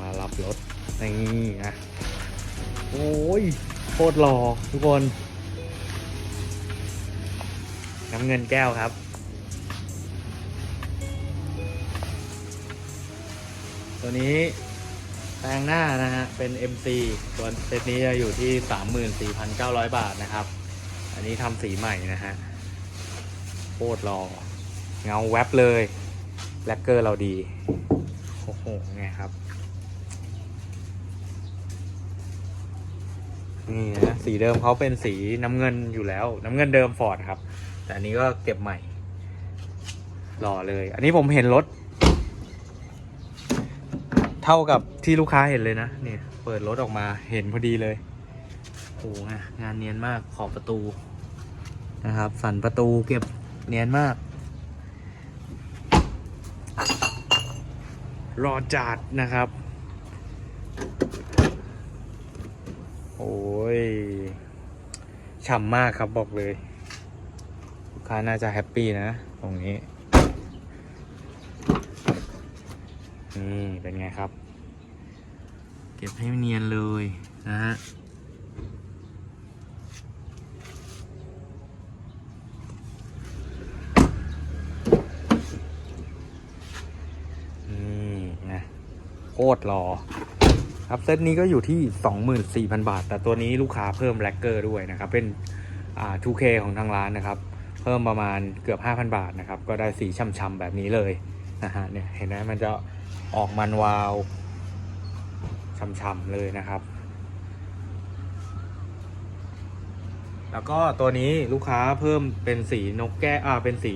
มารับรถ นี่อะโอ้ยโคตรหล่อทุกคน น้ำเงินแก้วครับ ตัวนี้แปลงหน้านะฮะ เป็น MC ตัวเซตนี้จะอยู่ที่ 34,900 บาทนะครับ อันนี้ทำสีใหม่นะฮะ โคตรหล่อเงาแวบเลยแลกเกอร์เราดี โอ้โหไงครับ นี่นะสีเดิมเขาเป็นสีน้ำเงินอยู่แล้ว น้ำเงินเดิมฟอร์ดครับ แต่อันนี้ก็เก็บใหม่หล่อเลย อันนี้ผมเห็นรถ เท่ากับที่ลูกค้าเห็นเลยนะเนี่ยเปิดรถออกมาเห็นพอดีเลยโอ้โหงานเนียนมากขอบประตูนะครับ สันประตูเก็บเนียนมาก รอจัดนะครับ โอ้ยฉ่ำมากครับบอกเลย ลูกค้าน่าจะแฮปปี้นะ ตรงนี้ นี่ เป็นไงครับ เก็บให้เนียนเลยนะฮะนี่นะโคตรรอ ครับเซตนี้ก็อยู่ที่ 24,000 บาท แต่ตัวนี้ลูกค้าเพิ่มแลกเกอร์ด้วยนะครับ เป็นอ่า 2K ของทางร้านนะครับ เพิ่มประมาณเกือบ 5,000 บาทนะครับ ก็ได้สีช่ำๆแบบนี้เลยนะฮะเนี่ยเห็นไหมมันจะออกมันวาวช่ำๆเลยนะครับ แล้วก็ตัวนี้ลูกค้าเพิ่มเป็นสีนกแก้วอ่าเป็นสี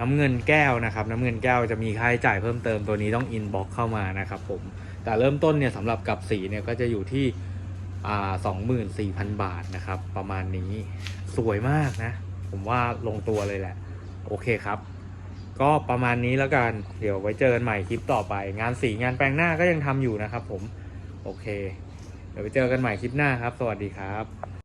น้ำเงินแก้วนะครับ น้ำเงินแก้วจะมีค่าใช้จ่ายเพิ่มเติมตัวนี้ต้องอินบ็อกเข้ามานะครับผมแต่เริ่มต้นเนี่ยสำหรับกับสีเนี่ยก็จะอยู่ที่สองหมื่นสี่พันบาทนะครับ ประมาณนี้สวยมากนะ ผมว่าลงตัวเลยแหละ โอเคครับ ก็ประมาณนี้แล้วกันเดี๋ยวไว้เจอกันใหม่คลิปต่อไป งานสีงานแปลงหน้าก็ยังทำอยู่นะครับผม โอเค เดี๋ยวไปเจอกันใหม่คลิปหน้าครับ สวัสดีครับ